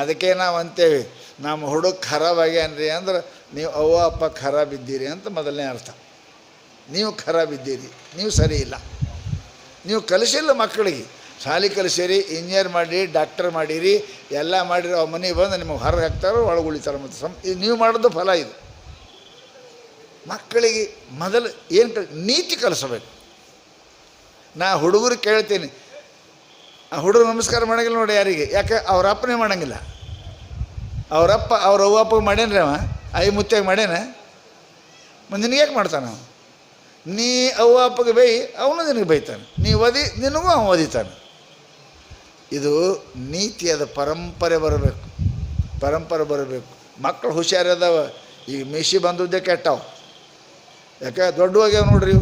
ಅದಕ್ಕೆ ನಾವು ಅಂತೇವೆ ನಮ್ಮ ಹುಡುಗ ಖರಾಬ್ ಆಗ್ಯಾನ್ರಿ ಅಂದ್ರೆ ನೀವು ಅವ್ವ, ಅಪ್ಪ ಖರಾಬ್ ಇದ್ದೀರಿ ಅಂತ ಮೊದಲನೇ ಅರ್ಥ. ನೀವು ಖರಾಬ್ ಇದ್ದೀರಿ ನೀವು ಸರಿ ಇಲ್ಲ. ನೀವು ಕಲಿಸಿಲ್ಲ ಮಕ್ಕಳಿಗೆ. ಶಾಲೆ ಕಲಿಸಿರಿ ಇಂಜಿನಿಯರ್ ಮಾಡಿರಿ ಡಾಕ್ಟರ್ ಮಾಡಿರಿ, ಎಲ್ಲ ಮಾಡಿರಿ ಅವ್ರ ಮನೆಗೆ ಬಂದು ನಿಮಗೆ ಹೊರಗೆ ಹಾಕ್ತಾರೆ, ಒಳಗೆ ಉಳಿತಾರೆ ಮತ್ತು ಸಂ ಇದು ನೀವು ಮಾಡೋದು ಫಲ ಇದು. ಮಕ್ಕಳಿಗೆ ಮೊದಲು ಏನು ನೀತಿ ಕಲಿಸಬೇಕು. ನಾ ಹುಡುಗರು ಕೇಳ್ತೀನಿ ಆ ಹುಡುಗ ನಮಸ್ಕಾರ ಮಾಡಂಗಿಲ್ಲ ನೋಡಿ ಯಾರಿಗೆ. ಯಾಕೆ? ಅವ್ರ ಅಪ್ಪನೇ ಮಾಡಂಗಿಲ್ಲ. ಅವರಪ್ಪ ಅವ್ರ ಅವ್ವ ಅಪ್ಪಗೆ ಮಾಡ್ಯಾನ್ರಿ ಅವ? ಐ ಮುತ್ತಾಗಿ ಮಾಡ್ಯಾನ ನಿನಗೆ ಯಾಕೆ ಮಾಡ್ತಾನೆ? ಅವ ನೀ ಅವ್ವ ಅಪ್ಪಗೆ ಬೈ ಅವನು ನಿನಗೆ ಬೈತಾನೆ ನೀ ಒದಿ ನಿನಗೂ ಅವನು ಒದಿತಾನೆ ಇದು ನೀತಿಯಾದ ಪರಂಪರೆ ಬರಬೇಕು. ಪರಂಪರೆ ಬರಬೇಕು. ಮಕ್ಕಳು ಹುಷಾರದಾವ ಈಗ ಮೀಸಿ ಬಂದದ್ದೇ ಕೆಟ್ಟವು. ಯಾಕೆ? ದೊಡ್ಡವಾಗ್ಯಾವ ನೋಡ್ರಿ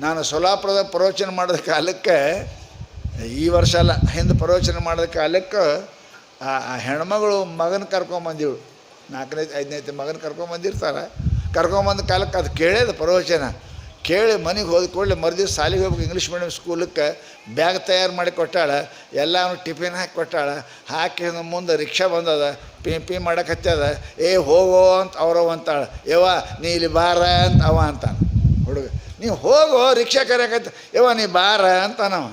ನಾನು ಸೊಲಾಪುರದ ಪ್ರವಚನ ಮಾಡಿದ ಕಾಲಕ್ಕೆ ಈ ವರ್ಷ ಅಲ್ಲ, ಹಿಂದೆ ಪ್ರವಚನ ಮಾಡಿದ ಕಾಲಕ್ಕೆ, ಆ ಹೆಣ್ಮಗಳು ಮಗನ ಕರ್ಕೊಂಬಂದಿವು ನಾಲ್ಕನೇ, ಐದನೇ ಮಗನ ಕರ್ಕೊಂಬಂದಿರ್ತಾರೆ ಕರ್ಕೊಂಬಂದ ಕಾಲಕ್ಕೆ ಅದು ಕೇಳೇದು ಪ್ರವಚನ. ಕೇಳಿ ಮನೆಗೆ ಹೋದ ಕೂಡಲೇ ಮರುದಿವ್ಸ ಸಾಲಿಗೆ ಹೋಗ್ಬೇಕು ಇಂಗ್ಲೀಷ್ ಮೀಡಿಯಮ್ ಸ್ಕೂಲಕ್ಕೆ ಬ್ಯಾಗ್ ತಯಾರು ಮಾಡಿ ಕೊಟ್ಟಾಳ, ಎಲ್ಲಾನು ಟಿಫಿನ್ ಹಾಕಿ ಕೊಟ್ಟಾಳೆ, ಹಾಕಿ ಮುಂದೆ ರಿಕ್ಷಾ ಬಂದದ, ಪಿ ಪಿ ಮಾಡಕ್ಕೆ ಹತ್ತದ ಏ ಹೋಗೋ ಅಂತ ಅವ್ರವ ಅಂತಾಳೆ. ಯವ್ವ, ನೀ ಇಲ್ಲಿ ಬಾರ ಅಂತ ಅವ ಅಂತಾನೆ. ಹುಡುಗ ನೀವು ಹೋಗೋ, ರಿಕ್ಷಾ ಕರೆಯಕತ್ತ ಯವ್ವ ನೀ ಬಾರ ಅಂತಾನವ.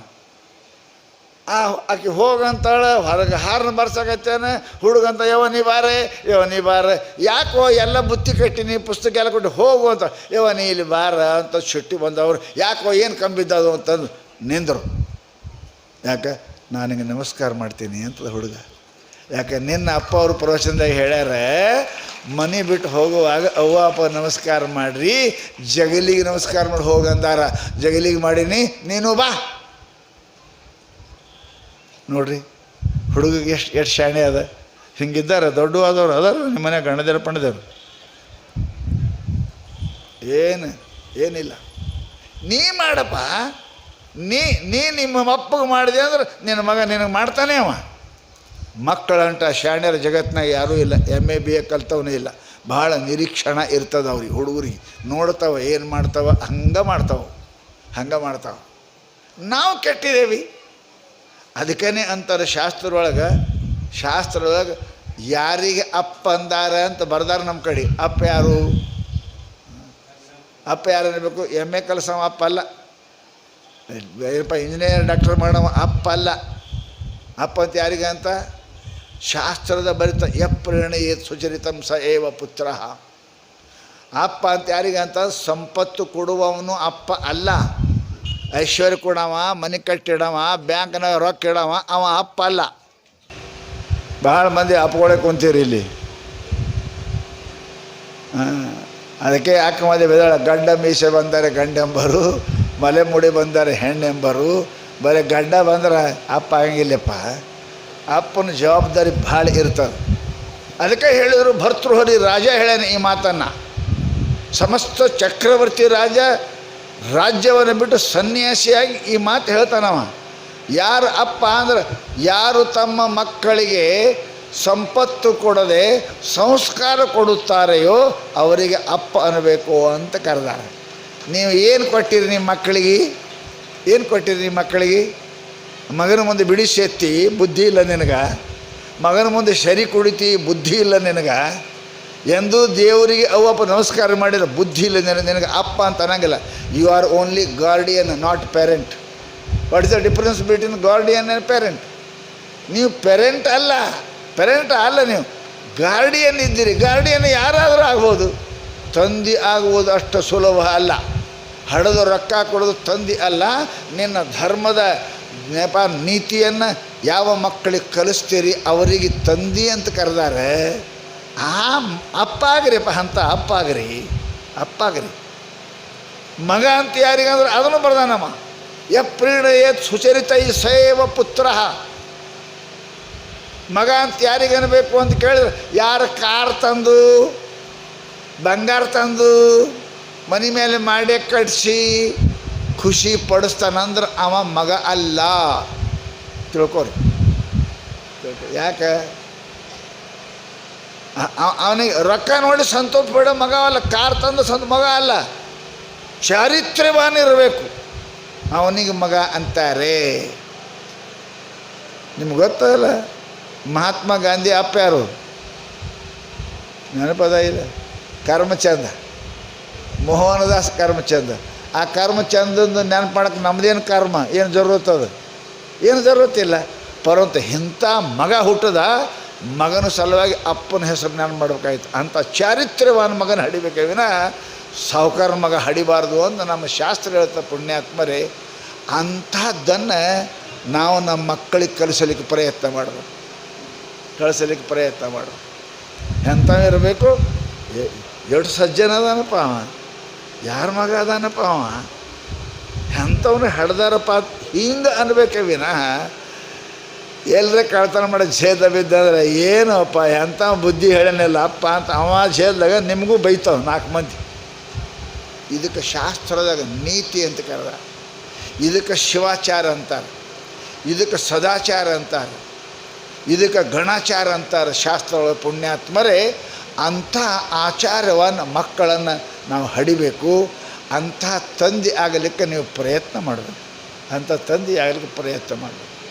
ಆ ಆಕೆ ಹೋಗಂತಾಳೆ, ಹೊರಗೆ ಹಾರನ ಬರ್ಸಕತ್ತೇನೆ? ಹುಡುಗಂತ ಯವ ನೀ ಬಾರೆ ಯವ ನೀ ಬಾರ. ಯಾಕೋ ಎಲ್ಲ ಬುತ್ತಿ ಕಟ್ಟಿನಿ ಪುಸ್ತಕ ಎಲ್ಲ ಕೊಟ್ಟು ಹೋಗು ಅಂತ ಯವ ನೀ ಇಲ್ಲಿ ಬಾರ ಅಂತ ಚುಟ್ಟಿ ಬಂದವರು. ಯಾಕೋ ಏನು ಕಂಬಿದ್ದದು ಅಂತಂದು ನಿಂದರು. ಯಾಕೆ? ನಾನು ಹಿಂಗೆ ನಮಸ್ಕಾರ ಮಾಡ್ತೀನಿ ಅಂತ ಹುಡುಗ. ಯಾಕೆ? ನಿನ್ನ ಅಪ್ಪ ಅವರು ಪ್ರವಚನದಾಗ ಹೇಳ್ಯಾರ, ಮನೆ ಬಿಟ್ಟು ಹೋಗುವಾಗ ಅವ್ವ, ಅಪ್ಪ ನಮಸ್ಕಾರ ಮಾಡ್ರಿ, ಜಗಲಿಗೆ ನಮಸ್ಕಾರ ಮಾಡಿ ಹೋಗಂದಾರ ಜಗಲಿಗೆ ಮಾಡೀನಿ, ನೀನು ಬಾ. ನೋಡ್ರಿ, ಹುಡುಗಿಗೆ ಎಷ್ಟು ಎಷ್ಟು ಶಾಣೆ ಅದ. ಹಿಂಗಿದ್ದಾರೆ ದೊಡ್ಡ ಆದವ್ರು ಅದಾರ ನಿಮ್ಮ ಮನೆ ಗಣದೇವ್ರ ಪಣದೇವ್ರು ಏನು, ಏನಿಲ್ಲ. ನೀ ಮಾಡಪ್ಪ, ನೀ ನೀ ನಿಮ್ಮ ಅಪ್ಪಗೆ ಮಾಡಿದೆ ಅಂದ್ರೆ ನಿನ್ನ ಮಗ ನಿನಗೆ ಮಾಡ್ತಾನೆ ಅವ. ಮಕ್ಕಳಂಟ ಶಾಣ್ಯರ ಜಗತ್ತಿನಾಗ ಯಾರೂ ಇಲ್ಲ ಎಂ ಎ ಬಿ ಎ ಕಲ್ತವನೇ ಇಲ್ಲ. ಭಾಳ ನಿರೀಕ್ಷಣ ಇರ್ತದೆ ಅವ್ರಿಗೆ ಹುಡುಗರಿಗೆ. ನೋಡ್ತಾವ ಏನು ಮಾಡ್ತಾವ, ಹಂಗೆ ಮಾಡ್ತಾವ ಹಂಗೆ ಮಾಡ್ತಾವ. ನಾವು ಕೆಟ್ಟಿದ್ದೇವೆ ಅದಕ್ಕೇ ಅಂತಾರೆ ಶಾಸ್ತ್ರದೊಳಗೆ ಶಾಸ್ತ್ರದೊಳಗೆ ಯಾರಿಗೆ ಅಪ್ಪ ಅಂದಾರ ಅಂತ ಬರ್ದಾರ ನಮ್ಮ ಕಡೆ. ಅಪ್ಪ ಯಾರು? ಅಪ್ಪ ಯಾರು ಅನ್ನಬೇಕು ಎಂ ಎ ಕೆಲಸ ಅಪ್ಪ ಅಲ್ಲ. ಏನಪ್ಪ ಇಂಜಿನಿಯರ್ ಡಾಕ್ಟರ್ ಮಾಡೋವ ಅಪ್ಪ ಅಲ್ಲ. ಅಪ್ಪ ಅಂತ ಯಾರಿಗೆ ಅಂತ? ಶಾಸ್ತ್ರದ ಬರಿತ ಯಪ್ರೇಣ ಏತ್ ಸುಚರಿತಂ ಸ ಏವ ಪುತ್ರ. ಅಪ್ಪ ಅಂತ ಯಾರಿಗೆ ಅಂತ? ಸಂಪತ್ತು ಕೊಡುವವನು ಅಪ್ಪ ಅಲ್ಲ. ಐಶ್ವರ್ಯ ಕೊಡವ, ಮನೆ ಕಟ್ಟಿಡವ ಬ್ಯಾಂಕ್ನಾಗ ರೊಕ್ಕ ಇಡವ, ಅವ ಅಪ್ಪ ಅಲ್ಲ. ಭಾಳ ಮಂದಿ ಅಪ್ಪಗಳೇ ಕುಂತೀರಿ ಇಲ್ಲಿ. ಅದಕ್ಕೆ ಯಾಕೆ ಮಂದಿ ಬೆದಳ ಗಂಡ ಮೀಸೆ ಬಂದರೆ ಗಂಡೆಂಬರು, ಮಲೆ ಮುಡಿ ಬಂದರೆ ಹೆಣ್ಣೆಂಬರು, ಬರೀ ಗಂಡ ಬಂದ್ರೆ ಅಪ್ಪ ಆಗಂಗಿಲ್ಲಪ್ಪ ಅಪ್ಪನ ಜವಾಬ್ದಾರಿ ಭಾಳ ಇರ್ತದೆ. ಅದಕ್ಕೆ ಹೇಳಿದರು, ಭರ್ತೃಹರಿ ರಾಜ ಹೇಳ್ಯಾನ ಈ ಮಾತನ್ನು. ಸಮಸ್ತ ಚಕ್ರವರ್ತಿ ರಾಜ ರಾಜ್ಯವನ್ನು ಬಿಟ್ಟು ಸನ್ಯಾಸಿಯಾಗಿ ಈ ಮಾತು ಹೇಳ್ತಾನವ. ಯಾರು ಅಪ್ಪ ಅಂದ್ರೆ ಯಾರು ತಮ್ಮ ಮಕ್ಕಳಿಗೆ ಸಂಪತ್ತು ಕೊಡದೆ ಸಂಸ್ಕಾರ ಕೊಡುತ್ತಾರೆಯೋ ಅವರಿಗೆ ಅಪ್ಪ ಅನ್ನಬೇಕು ಅಂತ ಕರೆದಾರೆ. ನೀವು ಏನು ಕೊಟ್ಟಿರಿ ನಿಮ್ಮ ಮಕ್ಕಳಿಗೆ? ಏನು ಕೊಟ್ಟಿರಿ ನಿಮ್ಮ ಮಕ್ಕಳಿಗೆ? ಮಗನ ಮುಂದೆ ಬಿಡಿಸಿ ಎತ್ತಿ ಬುದ್ಧಿ ಇಲ್ಲ ನಿನಗೆ. ಮಗನ ಮುಂದೆ ಶರಿ ಕುಡಿತಿ, ಬುದ್ಧಿ ಇಲ್ಲ ನಿನಗೆ. ಎಂದೂ ದೇವರಿಗೆ ಅವಪ್ಪ ನಮಸ್ಕಾರ ಮಾಡಿಲ್ಲ. ಬುದ್ಧಿ ಇಲ್ಲ ನಿನಗೆ ನಿನಗೆ ಅಪ್ಪ ಅಂತ ಅನ್ನಂಗಿಲ್ಲ. You are only guardian not parent what is the difference between guardian and parent ನೀವು ಪೇರೆಂಟ್ ಅಲ್ಲ. ಪೇರೆಂಟ್ ಅಲ್ಲ ನೀವು. ಗಾರ್ಡಿಯನ್ ಇದ್ದೀರಿ. ಗಾರ್ಡಿಯನ್ ಯಾರಾದರೂ ಆಗ್ಬೋದು. ತಂದೆ ಆಗುವುದು ಅಷ್ಟು ಸುಲಭ ಅಲ್ಲ. ಹಡದು ರೊಕ್ಕ ಕೊಡೋದು ತಂದೆ ಅಲ್ಲ. ನಿನ್ನ ಧರ್ಮದ ನೆಪ ನೀತಿಯನ್ನು ಯಾವ ಮಕ್ಕಳಿಗೆ ಕಲಿಸ್ತೀರಿ, ಅವರಿಗೆ ತಂದೆ ಅಂತ ಕರೆದಾರೆ. ಆ ಅಪ್ಪಾಗ್ರಿಪ್ಪ ಅಂತ ಅಪ್ಪಾಗ್ರಿ ಅಪ್ಪಾಗ್ರಿ. ಮಗ ಅಂತ ಯಾರಿಗಂದ್ರೆ ಅದನ್ನು ಬರ್ದಾನಮ್ಮ ಯ ಏತ್ ಸುಚರಿತೈ ಸೇವ ಪುತ್ರ. ಮಗ ಅಂತ ಯಾರಿಗನ್ಬೇಕು ಅಂತ ಕೇಳಿದ್ರೆ, ಯಾರು ಕಾರ್ ತಂದು, ಬಂಗಾರ ತಂದು, ಮನೆ ಮೇಲೆ ಮಾಡೇ ಕಟ್ಸಿ, ಖುಷಿ ಪಡಿಸ್ತಾನಂದ್ರೆ ಅವ ಮಗ ಅಲ್ಲ. ತಿಳ್ಕೊರಿ. ತಿಳ್ಕೊ ಯಾಕೆ? ಅವನಿಗೆ ರೊಕ್ಕ ನೋಡಿ ಸಂತೋಷ ಬೇಡ ಮಗ ಅಲ್ಲ, ಕಾರ್ ತಂದು ಸಂತ, ಮಗ ಅಲ್ಲ. ಚಾರಿತ್ರ್ಯವಾನ್ ಇರಬೇಕು. ಅವನಿಗೆ ಮಗ ಅಂತಾರೆ. ನಿಮ್ಗೆ ಗೊತ್ತಲ್ಲ ಮಹಾತ್ಮ ಗಾಂಧಿ ಅಪ್ಪ ಯಾರು? ನೆನಪದ ಇಲ್ಲ. ಕರ್ಮಚಂದ. ಮೋಹನದಾಸ್ ಕರ್ಮಚಂದ. ಆ ಕರ್ಮಚಂದಂದು ನೆನಪು ಮಾಡಕ್ಕೆ ನಮ್ದೇನು ಕರ್ಮ? ಏನು ಜರೂರತ್ ಅದು? ಏನು ಜರೂರತ್ತಿಲ್ಲ? ಪರಂತು ಇಂಥ ಮಗ ಹುಟ್ಟದ ಮಗನ ಸಲುವಾಗಿ ಅಪ್ಪನ ಹೆಸರು ನೆನಪು ಮಾಡಬೇಕಾಯ್ತು. ಅಂಥ ಚಾರಿತ್ರ್ಯವಾನ ಮಗನ ಹಡಿಬೇಕೆ ವಿನ ಸಾಹುಕಾರ ಮಗ ಹಡಿಬಾರ್ದು ಅಂತ ನಮ್ಮ ಶಾಸ್ತ್ರ ಹೇಳ್ತಾ ಪುಣ್ಯಾತ್ಮರೇ, ಅಂಥದ್ದನ್ನು ನಾವು ನಮ್ಮ ಮಕ್ಕಳಿಗೆ ಕಲಿಸಲಿಕ್ಕೆ ಪ್ರಯತ್ನ ಮಾಡಬೇಕು ಕಳಿಸಲಿಕ್ಕೆ ಪ್ರಯತ್ನ ಮಾಡು ಎಂಥ ಇರಬೇಕು? ಎ- ಎಷ್ಟು ಸಜ್ಜನ ಅದಾನಪ್ಪ ಅವ. ಯಾರ ಮಗ ಅದಾನಪ್ಪ ಅವ? ಎಂಥವನು ಹಡ್ದಾರಪ್ಪ ಹಿಂಗೆ ಅನ್ಬೇಕೆ ವಿನಃ ಎಲ್ಲರೇ ಕಳ್ತನ ಮಾಡಿ ಛೇದ ಬಿದ್ದಂದ್ರೆ ಅಪ್ಪ ಎಂಥ ಬುದ್ಧಿ ಹೇಳನಿಲ್ಲ ಅಪ್ಪ ಅಂತ ಅವ ಛೇದಾಗ ನಿಮಗೂ ಬೈತಾವ ನಾಲ್ಕು ಮಂದಿ. ಇದಕ್ಕೆ ಶಾಸ್ತ್ರದಾಗ ನೀತಿ ಅಂತ ಕರೆದ. ಇದಕ್ಕೆ ಶಿವಾಚಾರ ಅಂತಾರೆ. ಇದಕ್ಕೆ ಸದಾಚಾರ ಅಂತಾರೆ. ಇದಕ್ಕೆ ಗಣಾಚಾರ ಅಂತಾರೆ ಶಾಸ್ತ್ರಗಳ ಪುಣ್ಯಾತ್ಮರೇ. ಅಂಥ ಆಚಾರವನ್ನು ಮಕ್ಕಳನ್ನು ನಾವು ಹಡಿಬೇಕು. ಅಂಥ ತಂದೆ ಆಗಲಿಕ್ಕೆ ನೀವು ಪ್ರಯತ್ನ ಮಾಡಬೇಕು. ಅಂಥ ತಂದೆ ಆಗಲಿಕ್ಕೆ ಪ್ರಯತ್ನ ಮಾಡಬೇಕು.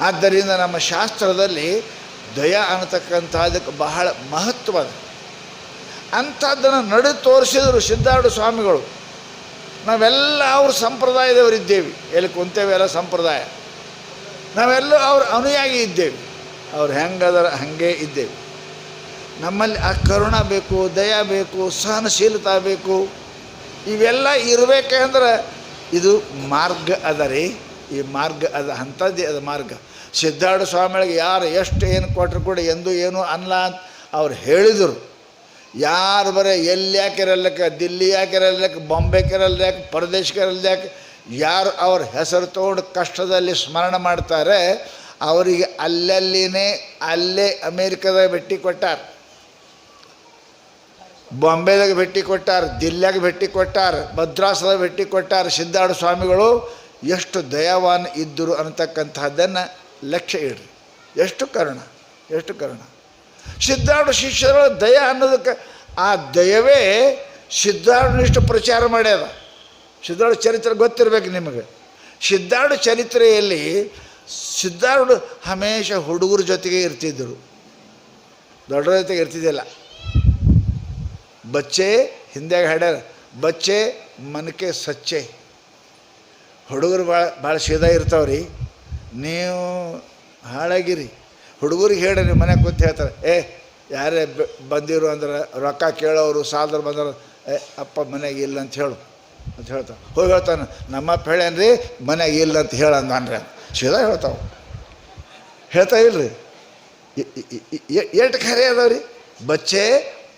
ಆದ್ದರಿಂದ ನಮ್ಮ ಶಾಸ್ತ್ರದಲ್ಲಿ ದಯ ಅನ್ನತಕ್ಕಂಥದಕ್ಕೆ ಬಹಳ ಮಹತ್ವದ. ಅಂಥದ್ದನ್ನು ನಡು ತೋರಿಸಿದರು ಸಿದ್ಧಾರ್ಥ ಸ್ವಾಮಿಗಳು. ನಾವೆಲ್ಲ ಅವ್ರ ಸಂಪ್ರದಾಯದವರಿದ್ದೇವೆ. ಎಲ್ಲಿ ಕುಂತೇವೆ ಎಲ್ಲ ಸಂಪ್ರದಾಯ. ನಾವೆಲ್ಲ ಅವ್ರ ಅನುಯಾಗಿ ಇದ್ದೇವೆ. ಅವ್ರು ಹೆಂಗದರ ಹಾಗೆ ಇದ್ದೇವೆ. ನಮ್ಮಲ್ಲಿ ಆ ಕರುಣ ಬೇಕು, ದಯ ಬೇಕು, ಸಹನಶೀಲತೆ ಬೇಕು. ಇವೆಲ್ಲ ಇರಬೇಕಂದ್ರೆ ಇದು ಮಾರ್ಗ ಅದ ರೀ ಈ ಮಾರ್ಗ ಅದು, ಅಂಥದ್ದೇ ಅದು ಮಾರ್ಗ. ಸಿದ್ಧಾರ್ಥ ಸ್ವಾಮಿಗಳಿಗೆ ಯಾರು ಎಷ್ಟು ಏನು ಕೊಟ್ಟರು ಕೂಡ ಎಂದು ಏನು ಅನ್ಲ ಅಂತ ಅವ್ರು ಹೇಳಿದರು. ಯಾರು ಬರೀ ಎಲ್ಲಿ ಯಾಕಿರಲ್ಲಕ್ಕೆ ದಿಲ್ಲಿ ಯಾಕಿರಲ್ಲಕ್ಕೆ ಬಾಂಬೆ ಯಾಕೆ ಪರದೇಶಕ್ಕೆ ಯಾರು ಅವ್ರ ಹೆಸರು ತೊಗೊಂಡು ಕಷ್ಟದಲ್ಲಿ ಸ್ಮರಣ ಮಾಡ್ತಾರೆ, ಅವರಿಗೆ ಅಲ್ಲಲ್ಲಿನೇ ಅಲ್ಲೇ ಅಮೇರಿಕದಾಗ ಭೇಟಿ ಕೊಟ್ಟಾರ. ಬಾಂಬೆದಾಗ ಭೇಟಿ ಕೊಟ್ಟಾರ, ದಿಲ್ಲಿಯಾಗ ಭೇಟಿ ಕೊಟ್ಟಾರ, ಮದ್ರಾಸದಾಗ ಭೇಟಿ ಕೊಟ್ಟಾರ ಸಿದ್ಧಾರ್ಥ ಸ್ವಾಮಿಗಳು. ಎಷ್ಟು ದಯಾವಾನ್ ಇದ್ದರು ಅನ್ನತಕ್ಕಂತಹದ್ದನ್ನು ಲಕ್ಷ್ಯ ಇಡ್ರಿ. ಎಷ್ಟು ಕರುಣ ಎಷ್ಟು ಕರುಣ. ಸಿದ್ಧಾರ್ಥ ಶಿಷ್ಯರ ದಯ ಅನ್ನೋದಕ್ಕೆ ಆ ದಯವೇ ಸಿದ್ಧಾರ್ಥನಿಷ್ಟು ಪ್ರಚಾರ ಮಾಡ್ಯದ. ಸಿದ್ಧಾರ್ಥ ಚರಿತ್ರೆ ಗೊತ್ತಿರಬೇಕು ನಿಮಗೆ. ಸಿದ್ಧಾರ್ಥ ಚರಿತ್ರೆಯಲ್ಲಿ ಸಿದ್ಧಾರ್ಥ ಹಮೇಶ ಹುಡುಗರ ಜೊತೆಗೆ ಇರ್ತಿದ್ದರು. ದೊಡ್ಡ ಜೊತೆಗೆ ಇರ್ತಿದ್ದಿಲ್ಲ. ಬಚ್ಚೆ ಹಿಂದೆ ಹಾಡ್ಯಾರ, ಬಚ್ಚೆ ಮನಕೆ ಸಚ್ಚೆ. ಹುಡುಗರು ಭಾಳ ಭಾಳ ಸೀದಾ ಇರ್ತಾವ್ರಿ. ನೀವು ಹಾಳಾಗಿರಿ. ಹುಡುಗರಿಗೆ ಹೇಳಿ ನೀವು ಮನೆಗೆ ಕೂತು ಹೇಳ್ತಾರೆ, ಏ, ಯಾರೇ ಬಂದಿರು ಅಂದ್ರೆ ರೊಕ್ಕ ಕೇಳೋರು ಸಾಲದ್ರು ಬಂದರು ಏ, ಅಪ್ಪ ಮನೆಗೆ ಇಲ್ಲ ಅಂತ ಹೇಳು. ಅಂತ ಹೇಳ್ತಾವೆ ಹೋಗಿ ಹೇಳ್ತಾನೆ ನಮ್ಮಪ್ಪ ಹೇಳ್ಯಾನ್ರಿ ಮನೆಗೆ ಇಲ್ಲ ಅಂತ ಹೇಳಂದ್ರೆ ಸೀದಾ ಹೇಳ್ತಾವೆ. ಹೇಳ್ತಾ ಇಲ್ರಿ. ಎಷ್ಟು ಖರೆ ಅದಾವ್ರಿ. ಬಚ್ಚೆ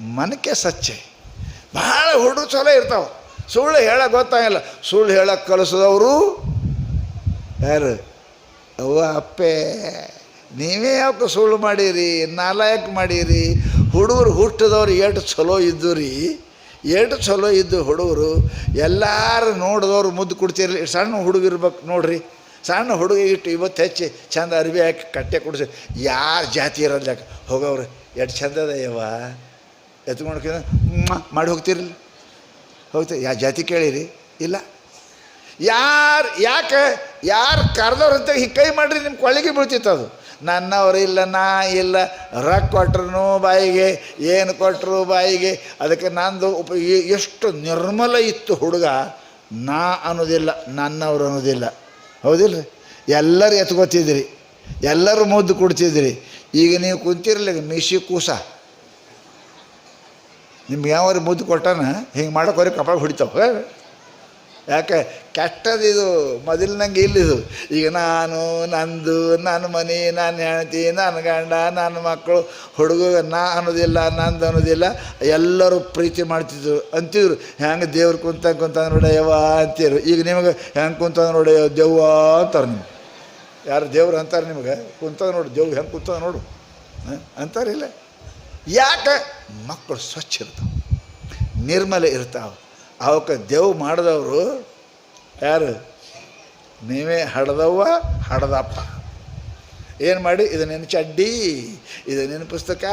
ಮನಕ್ಕೆ ಸಚ್ಚೆ. ಭಾಳ ಹುಡುಗ ಚಲೋ ಇರ್ತಾವೆ. ಸುಳ್ಳು ಹೇಳಕ್ಕೆ ಗೊತ್ತಾಗಿಲ್ಲ. ಸುಳ್ಳು ಹೇಳಕ್ಕೆ ಕಲಿಸಿದವರು ಯಾರು? ಅವ್ವ, ಅಪ್ಪೆ, ನೀವೇ ಯಾಕೆ ಸುಳ್ಳು ಮಾಡೀರಿ? ನಾಲಾಯಕ್ ಮಾಡೀರಿ? ಹುಡುಗರು ಹುಟ್ಟಿದವ್ರು ಎಷ್ಟು ಚಲೋ ಇದ್ದು ರೀ. ಎಷ್ಟು ಚಲೋ ಇದ್ದು ಹುಡುಗರು. ಎಲ್ಲರೂ ನೋಡಿದವ್ರು ಮುದ್ದು ಕೊಡ್ತಿರಲಿ. ಸಣ್ಣ ಹುಡುಗ ಇರ್ಬೇಕು ನೋಡ್ರಿ. ಸಣ್ಣ ಹುಡುಗ ಇಟ್ಟು ಇವತ್ತು ಹೆಚ್ಚಿ ಚಂದ ಅರಿವಿ ಹಾಕಿ ಕಟ್ಟೆ ಕೊಡಿಸಿ. ಯಾರು ಜಾತಿ ಇರೋಲ್ಲ ಹೋಗವ್ರು, ಎಷ್ಟು ಚಂದದ ಯವ್ವ. ಎತ್ಕೊಂಡು ಮಾಡಿ ಹೋಗ್ತಿರಲಿ. ಹೋಗ್ತೀವಿ ಯಾ ಜಾತಿ ಕೇಳಿರಿ. ಇಲ್ಲ. ಯಾರು, ಯಾಕೆ? ಯಾರು ಕರೆದವ್ರಂತ ಹೀಗೆ ಕೈ ಮಾಡಿರಿ ನಿಮ್ಮ ಕೊಳ್ಳಿಗೆ ಬೀಳ್ತಿತ್ತು ಅದು. ನನ್ನವ್ರು ಇಲ್ಲ, ನಾ ಇಲ್ಲ. ರೊಕ್ಕ ಕೊಟ್ರು ಬಾಯಿಗೆ, ಏನು ಕೊಟ್ಟರು ಬಾಯಿಗೆ. ಅದಕ್ಕೆ ನಂದು ಉಪ ಎಷ್ಟು ನಿರ್ಮಲ ಇತ್ತು ಹುಡುಗ, ನಾ ಅನ್ನೋದಿಲ್ಲ, ನನ್ನವ್ರು ಅನ್ನೋದಿಲ್ಲ. ಹೌದಿಲ್ಲ ಎಲ್ಲರೂ ಎತ್ಕೋತಿದ್ರಿ. ಎಲ್ಲರೂ ಮುದ್ದು ಕೊಡ್ತಿದ್ರಿ. ಈಗ ನೀವು ಕುಂತಿರ್ಲಿ ಮಿಶಿ ಕೂಸ. ನಿಮ್ಗೆ ಯಾವ್ದು ಮುದ್ದು ಕೊಟ್ಟಾನ? ಹಿಂಗೆ ಮಾಡೋಕೋರಿ ಕಪಾಳ ಹೊಡಿತಾವೆ. ಯಾಕೆ? ಕೆಟ್ಟದಿದು ಮೊದಲಿನಂಗೆ ಇಲ್ಲಿದು ಈಗ ನಾನು, ನಂದು ನನ್ನ ಮನೆ ನನ್ನ ಹೆಂಡತಿ ನನ್ನ ಗಂಡ ನನ್ನ ಮಕ್ಕಳು ಹುಡುಗ ನಾ ಅನ್ನೋದಿಲ್ಲ, ನಂದು ಅನ್ನೋದಿಲ್ಲ, ಎಲ್ಲರೂ ಪ್ರೀತಿ ಮಾಡ್ತಿದ್ರು. ಅಂತಿದ್ರು. ಹೆಂಗೆ ದೇವ್ರು ಕುಂತ ಕುಂತ ನೋಡಯ್ಯವ ಅಂತಿದ್ರು. ಈಗ ನಿಮಗೆ ಹೆಂಗೆ ಕುಂತ ನೋಡಯ್ಯ ದೆವ್ವ ಅಂತಾರೆ ನಿಮ್ಗೆ. ಯಾರು ದೇವ್ರು ಅಂತಾರೆ ನಿಮಗೆ? ಕುಂತ ನೋಡು ದೇವ್ ಹೆಂಗೆ ಕುಂತ ನೋಡು. ಅಂತಾರೆ ಅಂತಾರಿಲ್ಲ ಯಾಕೆ? ಮಕ್ಕಳು ಸ್ವಚ್ಛ ಇರ್ತಾವೆ. ನಿರ್ಮಲ ಇರ್ತಾವೆ. ಅವಕ್ಕೆ ದೇವ್ ಮಾಡಿದವರು ಯಾರು? ನೀವೇ ಹಡ್ದವ್ವ, ಹಡ್ದಪ್ಪ. ಏನು ಮಾಡಿ? ಇದು ನಿನ್ನ ಚಡ್ಡಿ, ಇದು ನಿನ್ನ ಪುಸ್ತಕ,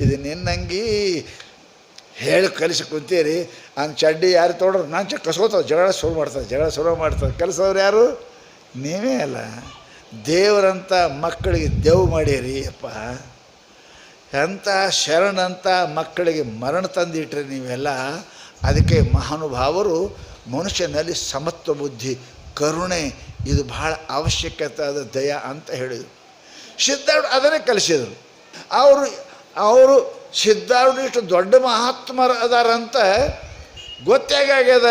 ಇದು ನಿನ್ನ ಅಂಗಿ. ಹೇಳಿ ಕಲಿಸಿ ಕುಂತೀರಿ. ಹಂಗೆ ಚಡ್ಡಿ ಯಾರು ತೊಗೊಂಡ್ರು ನಾನು ಚ ಕಸ್ಕೋತಾವೆ. ಜಗಳ ಶುರು ಮಾಡ್ತಾರೆ ಜಗಳ ಶುರು ಮಾಡ್ತಾರೆ ಕಲಿಸೋರು ಯಾರು? ನೀವೇ ಅಲ್ಲ. ದೇವರಂಥ ಮಕ್ಕಳಿಗೆ ದೇವ್ ಮಾಡೀರಿ, ಅಪ್ಪ. ಎಂಥ ಶರಣಂತ ಮಕ್ಕಳಿಗೆ ಮರಣ ತಂದಿಟ್ರಿ ನೀವೆಲ್ಲ? ಅದಕ್ಕೆ ಮಹಾನುಭಾವರು ಮನುಷ್ಯನಲ್ಲಿ ಸಮತ್ವ ಬುದ್ಧಿ, ಕರುಣೆ, ಇದು ಬಹಳ ಅವಶ್ಯಕತೆ ಆದ ದಯ ಅಂತ ಹೇಳಿದರು. ಸಿದ್ಧಾರ್ಥ ಅದನ್ನೇ ಕಲಿಸಿದರು. ಅವರು ಅವರು ಸಿದ್ಧಾರ್ಥ ಇಷ್ಟು ದೊಡ್ಡ ಮಹಾತ್ಮರು ಅದಾರಂತ ಗೊತ್ತಾಗ್ಯದ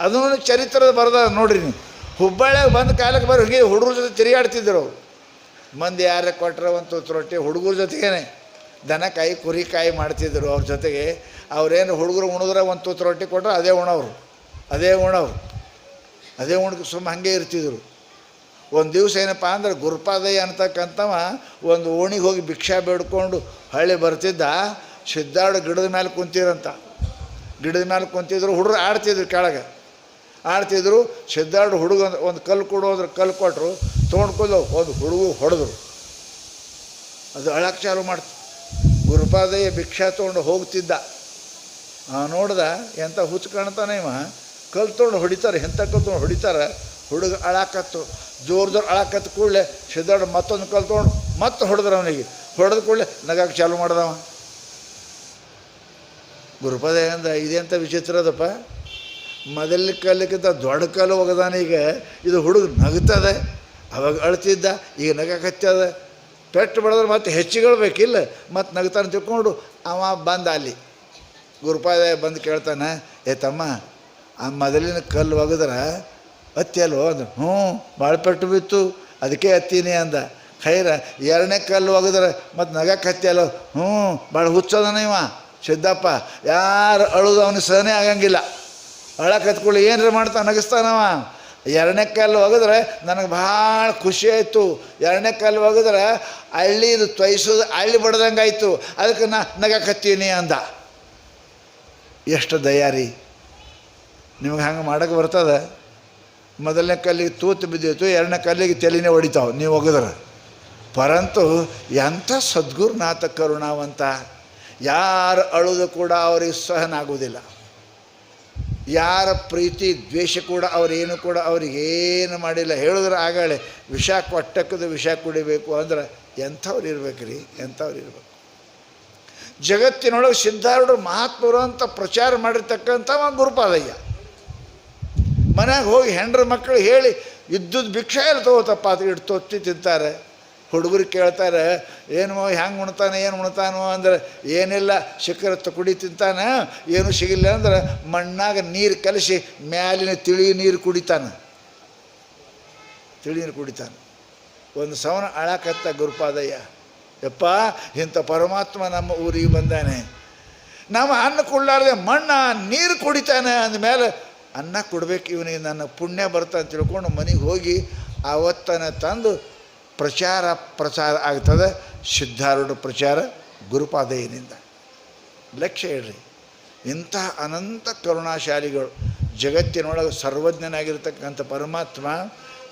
ಅದನ್ನು ಚರಿತ್ರದ ಬರದ ನೋಡ್ರಿ ನೀವು. ಹುಬ್ಬಳ್ಳಿಯಾಗ ಬಂದ ಕಾಲಕ್ಕೆ ಬರೋ ಹೀಗೆ ಹುಡುಗರ ಜೊತೆ ತಿರುಗಾಡ್ತಿದ್ರು ಅವರು. ಮಂದಿ ಯಾರೇ ಕೊಟ್ಟರೆ ಒಂದು ತುತ್ತು ರೊಟ್ಟಿ ಹುಡುಗರ ಜೊತೆಗೇನೆ. ದನ ಕುರಿಕಾಯಿ ಕುರಿ ಕಾಯಿ ಮಾಡ್ತಿದ್ರು ಅವ್ರ ಜೊತೆಗೆ. ಅವ್ರೇನು ಹುಡುಗರು ಉಣಿದ್ರೆ ಒಂದು ತೂತು ರೊಟ್ಟಿ ಕೊಟ್ಟರೆ ಅದೇ ಉಣವ್ರು. ಅದೇ ಉಣವ್ರು. ಅದೇ ಉಣ್ಕ ಸುಮ್ಮ ಹಾಗೆ ಇರ್ತಿದ್ರು. ಒಂದು ದಿವಸ ಏನಪ್ಪ ಅಂದ್ರೆ ಗುರುಪಾದಯ್ಯ ಅಂತಕ್ಕಂಥವ ಒಂದು ಓಣಿಗೆ ಹೋಗಿ ಭಿಕ್ಷಾ ಬೇಡ್ಕೊಂಡು ಹಳ್ಳಿ ಬರ್ತಿದ್ದ ಸಿದ್ಧಾರ್ಥ ಗಿಡದ ಮೇಲೆ ಕುಂತಿರಂತ ಗಿಡದ ಮೇಲೆ ಕುಂತಿದ್ರು ಹುಡುಗರು ಆಡ್ತಿದ್ರು ಕೆಳಗೆ. ಆಡ್ತಿದ್ರು ಸಿದ್ಧಾರ್ಥ ಹುಡುಗ ಒಂದು ಕಲ್ಲು ಕೊಡು ಅಂದ್ರೆ ಕಲ್ಲು ಕೊಟ್ಟರು ತೊಗೊಂಡ್ಕೊಂಡು ಒಂದು ಹುಡುಗ ಹೊಡೆದ್ರು. ಅದು ಅಳಕ್ಕೆ ಚಾಲು ಮಾಡ್ತು. ಗುರುಪಾದಯ್ಯ ಭಿಕ್ಷಾ ತೊಗೊಂಡು ಹೋಗ್ತಿದ್ದ. ಆ ನೋಡ್ದ ಎಂಥ ಹುಚ್ಚು ಕಾಣ್ತಾನೆ ಇವ. ಕಲ್ ತೊಗೊಂಡು ಹೊಡಿತಾರೆ ಎಂಥ ಕಲ್ ತೊಗೊಂಡು ಹೊಡಿತಾರೆ. ಹುಡುಗ ಅಳಾಕತ್ತು, ಜೋರು ಜೋರು ಅಳಾಕತ್ತು ಕೂಡಲೆ ಸಿದ್ದಾಡ ಮತ್ತೊಂದು ಕಲ್ ತೊಗೊಂಡು ಮತ್ತೆ ಹೊಡೆದ್ರು ಅವನಿಗೆ. ಹೊಡೆದ ಕೂಡಲೆ ನಗಕ್ಕೆ ಚಾಲು ಮಾಡ್ದವ. ಗುರುಪಾದಯ್ಯ ಅಂದ ಇದೆಂಥ ವಿಚಿತ್ರ ಅದಪ್ಪ. ಮೊದಲ ಕಲ್ಲಕ್ಕಿಂತ ದೊಡ್ಡ ಕಲ್ಲು ಹೋಗದಾನೀಗ ಇದು ಹುಡುಗ ನಗ್ತದೆ. ಅವಾಗ ಅಳ್ತಿದ್ದ, ಈಗ ನಗಕತ್ತದ ಪೆಟ್ಟು ಬಡಿದ್ರೆ ಮತ್ತೆ ಹೆಚ್ಚಿಗೇಳ್ಬೇಕಿಲ್ಲ ಮತ್ತೆ ನಗ್ತಾನೆ ತಿಳ್ಕೊಂಡು ಅವ ಬಂದ ಅಲ್ಲಿ. ಗುರುಪಾದ ಬಂದು ಕೇಳ್ತಾನೆ, ಏ ತಮ್ಮ, ಆ ಮೊದಲಿನ ಕಲ್ಲು ಒಗದ್ರೆ ಅತ್ತಿ ಅಲ್ವೋ? ಅಂದ, ಹ್ಞೂ ಭಾಳ ಪೆಟ್ಟು ಬಿತ್ತು, ಅದಕ್ಕೆ ಹತ್ತೀನಿ ಅಂದ. ಖೈರ, ಎರಡನೇ ಕಲ್ಲು ಒಗೆದ್ರೆ ಮತ್ತು ನಗಕ್ಕೆ ಹತ್ತಿ ಅಲ್ವ? ಹ್ಞೂ ಭಾಳ ಹುಚ್ಚದನ ಇವ, ಸಿದ್ದಪ್ಪ, ಯಾರು ಅಳುದು ಅವನಿಗೆ ಸಹನೆ ಆಗಂಗಿಲ್ಲ. ಅಳಕ್ಕೆ ಹತ್ಕೊಳ್ಳಿ ಏನ್ರ ಮಾಡ್ತಾನೆ, ನಗಿಸ್ತಾನವ. ಎರಡನೇ ಕಾಲು ಒಗೆದ್ರೆ ನನಗೆ ಭಾಳ ಖುಷಿ ಆಯಿತು. ಎರಡನೇ ಕಾಲು ಒಗೆದ್ರೆ ಹಳ್ಳಿದು ತ್ವಯಿಸೋದು ಹಳ್ಳಿ ಬಡ್ದಂಗೆ ಆಯಿತು. ಅದಕ್ಕೆ ನಾ ನಗಕತ್ತೀನಿ ಅಂದ. ಎಷ್ಟು ದಯಾರಿ. ನಿಮಗೆ ಹಂಗೆ ಮಾಡೋಕೆ ಬರ್ತದ? ಮೊದಲನೇ ಕಲ್ಲಿಗೆ ತೂತು ಬಿದ್ದಿತ್ತು ಎರಡನೇ ಕಲ್ಲಿಗೆ ತಲೆನೇ ಹೊಡಿತಾವೆ ನೀವು ಒಗೆದ್ರೆ. ಪರಂತು ಎಂಥ ಸದ್ಗುರುನಾಥ ಕರುಣಾವಂತ. ಯಾರು ಅಳುದು ಕೂಡ ಅವ್ರಿಗೆ ಸಹನಾಗುವುದಿಲ್ಲ. ಯಾರ ಪ್ರೀತಿ, ದ್ವೇಷ ಕೂಡ ಅವರೇನು ಕೂಡ ಅವ್ರಿಗೆ ಏನು ಮಾಡಿಲ್ಲ. ಹೇಳಿದ್ರೆ ಆಗಾಳೆ, ವಿಷ ಕೊಟ್ಟಕ್ಕದ ವಿಷ ಕುಡಿಬೇಕು. ಅಂದ್ರೆ, ಎಂಥವ್ರು ರೀ ಎಂಥವ್ರು ಇರ್ಬೇಕು. ಜಗತ್ತಿನೊಳಗೆ ಸಿದ್ಧಾರೂಢರು ಮಹಾತ್ಮರು ಅಂತ ಪ್ರಚಾರ ಮಾಡಿರ್ತಕ್ಕಂಥವ ಗುರುಪಾದಯ್ಯ. ಮನೆಗೆ ಹೋಗಿ ಹೆಂಡ್ರ ಮಕ್ಕಳು ಹೇಳಿ ಇದ್ದದ್ದು ಭಿಕ್ಷೆ ಎಲ್ಲ ತಗೋತಪ್ಪ? ಅದು ಇಟ್ಟು ತೊತ್ತಿ ತಿಂತಾರೆ. ಹುಡುಗರು ಕೇಳ್ತಾರೆ, ಏನು ಹೆಂಗೆ ಉಣ್ತಾನೆ, ಏನು ಉಣ್ತಾನೋ? ಅಂದ್ರೆ, ಏನಿಲ್ಲ ಶಿಖರತ್ತು ಕುಡಿ ತಿಂತಾನೆ, ಏನು ಸಿಗಿಲ್ಲ. ಅಂದ್ರೆ, ಮಣ್ಣಾಗ ನೀರು ಕಲಸಿ ಮ್ಯಾಲಿನ ತಿಳಿ ನೀರು ಕುಡಿತಾನೆ. ತಿಳಿ ನೀರು ಕುಡಿತಾನೆ. ಒಂದು ಸವನ ಅಳಕತ್ತ ಗುರುಪಾದಯ್ಯ, ಯಪ್ಪ, ಇಂಥ ಪರಮಾತ್ಮ ನಮ್ಮ ಊರಿಗೆ ಬಂದಾನೆ. ನಮ್ಮ ಅನ್ನ ಕೊಡ್ಲಾರ್ದೆ ಮಣ್ಣ, ನೀರು ಕುಡಿತಾನೆ ಅಂದಮೇಲೆ, ಅನ್ನ ಕೊಡ್ಬೇಕು, ಇವನಿಗೆ ನನ್ನ ಪುಣ್ಯ ಬರ್ತಾ ತಿಳ್ಕೊಂಡು ಮನೆಗೆ ಹೋಗಿ ಆವತ್ತನ ತಂದು ಪ್ರಚಾರ ಪ್ರಚಾರ ಆಗ್ತದೆ, ಸಿದ್ಧಾರೂಢ ಪ್ರಚಾರ ಗುರುಪಾದಯ್ಯನಿಂದ ಲಕ್ಷ್ಯ ಹೇಳ್ರಿ, ಇಂತಹ ಅನಂತ ಕರುಣಾಶಾಲಿಗಳು ಜಗತ್ತಿನೊಳಗೆ ಸರ್ವಜ್ಞನಾಗಿರ್ತಕ್ಕಂಥ ಪರಮಾತ್ಮ,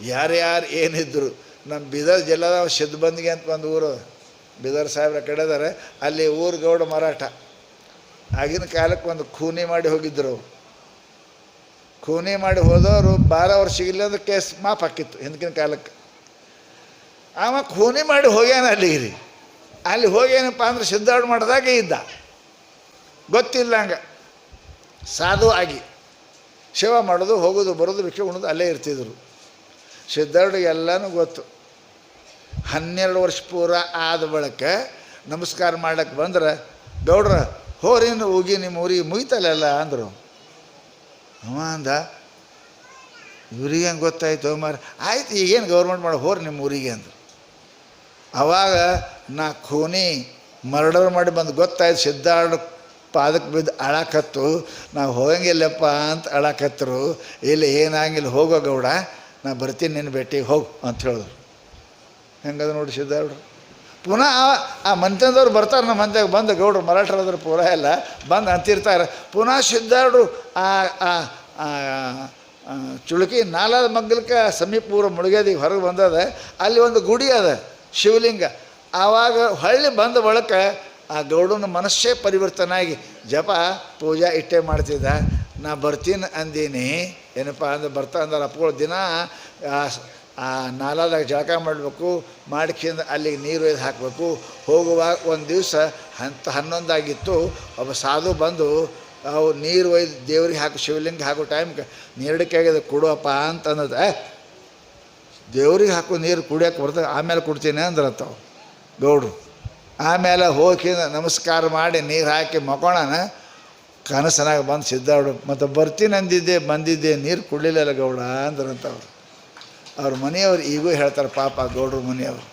ಯಾರ್ಯಾರು ಏನಿದ್ರು, ನಮ್ಮ ಬೀದರ್ ಜಿಲ್ಲಾದ ಸಿದ್ಧಬಂದಿಗೆ ಅಂತ ಒಂದು ಊರು, ಬೀದರ್ ಸಾಹೇಬ್ರ ಕಡೆದಾರೆ ಅಲ್ಲಿ ಊರು ಗೌಡ ಮರಾಠ. ಆಗಿನ ಕಾಲಕ್ಕೆ ಒಂದು ಖೂನಿ ಮಾಡಿ ಹೋಗಿದ್ದರು ಖೂನಿ ಮಾಡಿ ಹೋದವರು ಬಾರ ವರ್ಷ ಅಂದ್ರೆ ಕೇಸ್ ಮಾಪ್ ಹಾಕಿತ್ತು ಹಿಂದಿನ ಕಾಲಕ್ಕೆ. ಅವ ಖೂನಿ ಮಾಡಿ ಹೋಗ್ಯಾನ ಅಲ್ಲಿಗೆ ರೀ ಅಲ್ಲಿ ಹೋಗ್ಯಾನಪ್ಪ ಅಂದ್ರೆ ಸಿದ್ಧಾರ್ಥ ಮಾಡಿದಾಗೆ ಇದ್ದ. ಗೊತ್ತಿಲ್ಲ ಹಂಗೆ. ಸಾಧು ಆಗಿ ಸೇವಾ ಮಾಡೋದು, ಹೋಗೋದು, ಬರೋದು, ಭಿಕ್ಷೆ ಉಣೋದು ಅಲ್ಲೇ ಇರ್ತಿದ್ರು. ಸಿದ್ಧಾರ್ಥಿಗೆ ಎಲ್ಲನೂ ಗೊತ್ತು. ಹನ್ನೆರಡು ವರ್ಷ ಪೂರ ಆದ ಬಳಿಕ ನಮಸ್ಕಾರ ಮಾಡಕ್ಕೆ ಬಂದ್ರೆ, ಗೌಡ್ರ ಹೋರಿನ ಹೋಗಿ ನಿಮ್ಮ ಊರಿಗೆ ಮುಗಿತಲ್ಲ ಅಂದರು. ಅವ ಅಂದ, ಇವ್ರಿಗೆ ಹೆಂಗೆ ಗೊತ್ತಾಯ್ತು ಮಾರ ಆಯ್ತು, ಈಗೇನು ಗೌರ್ಮೆಂಟ್ ಮಾಡಿ ಹೋರಿ ನಿಮ್ಮ ಊರಿಗೆ ಅಂದರು. ಅವಾಗ ನಾ ಖೂನಿ ಮರ್ಡರ್ ಮಾಡಿ ಬಂದು ಗೊತ್ತಾಯ್ತು ಸಿದ್ಧಾರ್ಥ ಪಾದಕ್ಕೆ ಬಿದ್ದು ಅಳಾಕತ್ತು. ನಾವು ಹೋಗಂಗಿಲ್ಲಪ್ಪ ಅಂತ ಅಳಾಕತ್ತರು. ಇಲ್ಲಿ ಏನಾಗಿಲ್ಲ, ಹೋಗೋ ಗೌಡ, ನಾ ಬರ್ತೀನಿ ನಿನ್ನ ಭೇಟಿಗೆ ಹೋಗು ಅಂತ ಹೇಳಿದ್ರು. ಹೆಂಗದ ನೋಡಿ ಸಿದ್ಧಾರ್ಡ್ರು ಪುನಃ ಆ- ಮಂತ್ಯದವ್ರು ಬರ್ತಾರೆ ನಮ್ಮ ಮಂತ್ಯಾಗ ಬಂದು ಗೌಡ್ರು ಮರಾಠರದ್ರ ಪೂರ ಎಲ್ಲ ಬಂದು ಅಂತಿರ್ತಾರೆ. ಪುನಃ ಸಿದ್ಧಾರ್ಡ್ರು ಆ ಆ ಚುಳುಕಿ ನಾಲಾದ ಮಗ್ಗಲಕ್ಕೆ ಸಮೀಪ ಊರ ಮುಳುಗೇದಿಗೆ ಹೊರಗೆ ಬಂದದ. ಅಲ್ಲಿ ಒಂದು ಗುಡಿ ಅದ. ಶಿವಲಿಂಗ. ಆವಾಗ ಹೊಳ್ಳಿ ಬಂದ ಒಳಕ್ಕೆ ಆ ಗೌಡನ ಮನಸ್ಸೇ ಪರಿವರ್ತನಾಗಿ ಜಪ, ಪೂಜಾ ಇಟ್ಟೆ ಮಾಡ್ತಿದ್ದ, ನಾ ಬರ್ತೀನಿ ಅಂದೀನಿ. ಏನಪ್ಪ ಅಂದ್ರೆ ಬರ್ತಾ ಅಂದ್ರೆ ಅಪ್ಪಗಳು, ದಿನ ಆ ನಾಲಾದಾಗ ಜಳಕ ಮಾಡಬೇಕು ಮಾಡ್ಕಿಂದ ಅಲ್ಲಿಗೆ ನೀರು ಒಯ್ದು ಹಾಕಬೇಕು. ಹೋಗುವಾಗ ಒಂದು ದಿವಸ ಹಂತ ಹನ್ನೊಂದಾಗಿತ್ತು, ಒಬ್ಬ ಸಾಧು ಬಂದು, ಅವು ನೀರು ಒಯ್ದು ದೇವ್ರಿಗೆ ಹಾಕು, ಶಿವಲಿಂಗ ಹಾಕೋ ಟೈಮ್ಗೆ ನೀರಡಿಕೆ ಆಗಿದೆ, ಕೊಡುವಪ್ಪ ಅಂತ ಅನ್ನೋದು ಏ ದೇವ್ರಿಗೆ ಹಾಕೋ ನೀರು ಕುಡಿಯೋಕೆ ಬರ್ತದೆ ಆಮೇಲೆ ಕೊಡ್ತೀನಿ ಅಂದ್ರತ್ತವ ಗೌಡ್ರು, ಆಮೇಲೆ ಹೋಗಿ ನಮಸ್ಕಾರ ಮಾಡಿ ನೀರು ಹಾಕಿ ಮಕೋಣನ ಕನಸನಾಗ ಬಂದು ಸಿದ್ದಾಡು ಮತ್ತು ಬರ್ತೀನಿ ಅಂದಿದ್ದೆ, ಬಂದಿದ್ದೆ, ನೀರು ಕುಡಿಲಿಲ್ಲ ಗೌಡ ಅಂದ್ರಂತವ್ರು ಅವ್ರ. ಮನೆಯವ್ರು ಈಗೂ ಹೇಳ್ತಾರೆ, ಪಾಪ ಗೌಡ್ರ ಮನೆಯವರು.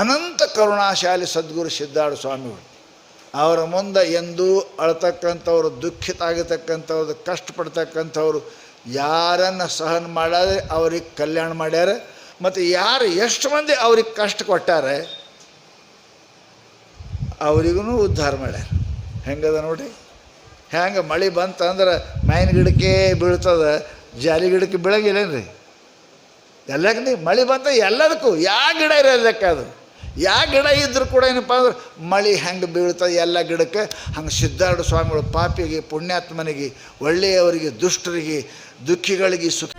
ಅನಂತ ಕರುಣಾಶಾಲಿ ಸದ್ಗುರು ಸಿದ್ದಾಡು ಸ್ವಾಮಿಗಳು. ಅವರ ಮುಂದೆ ಎಂದೂ ಅಳ್ತಕ್ಕಂಥವ್ರು, ದುಃಖಿತ ಆಗತಕ್ಕಂಥವ್ರು, ಕಷ್ಟಪಡ್ತಕ್ಕಂಥವ್ರು, ಯಾರನ್ನು ಸಹನ ಮಾಡಾದ್ರೆ ಅವ್ರಿಗೆ ಕಲ್ಯಾಣ ಮಾಡ್ಯಾರ. ಮತ್ತು ಯಾರು ಎಷ್ಟು ಮಂದಿ ಅವ್ರಿಗೆ ಕಷ್ಟ ಕೊಟ್ಟಾರೆ ಅವರಿಗೂ ಉದ್ಧಾರ ಮಾಡ್ಯಾರ. ಹೆಂಗದ ನೋಡಿ? ಹೆಂಗೆ ಮಳೆ ಬಂತಂದ್ರೆ ಮೈನ್ ಗಿಡಕ್ಕೆ ಬೀಳ್ತದೆ, ಜಾಲಿ ಗಿಡಕ್ಕೆ ಬೀಳಂಗಿಲ್ಲೇನ್ರಿ? ಎಲ್ಲಕ್ಕೆ ಮಳೆ ಬಂತ ಎಲ್ಲದಕ್ಕೂ ಯಾವ ಗಿಡ ಇರೋದಕ್ಕೆ ಅದು? ಯಾವ ಗಿಡ ಇದ್ರೂ ಕೂಡ ಏನಪ್ಪ ಅಂದ್ರೆ ಮಳೆ ಹೆಂಗೆ ಬೀಳ್ತದೆ ಎಲ್ಲ ಗಿಡಕ್ಕೆ, ಹಂಗೆ ಸಿದ್ಧಾರ್ಥ ಸ್ವಾಮಿಗಳು ಪಾಪಿಗೆ, ಪುಣ್ಯಾತ್ಮನಿಗೆ, ಒಳ್ಳೆಯವರಿಗೆ, ದುಷ್ಟರಿಗೆ, ದುಃಖಿಗಳಿಗೆ ಸುಖ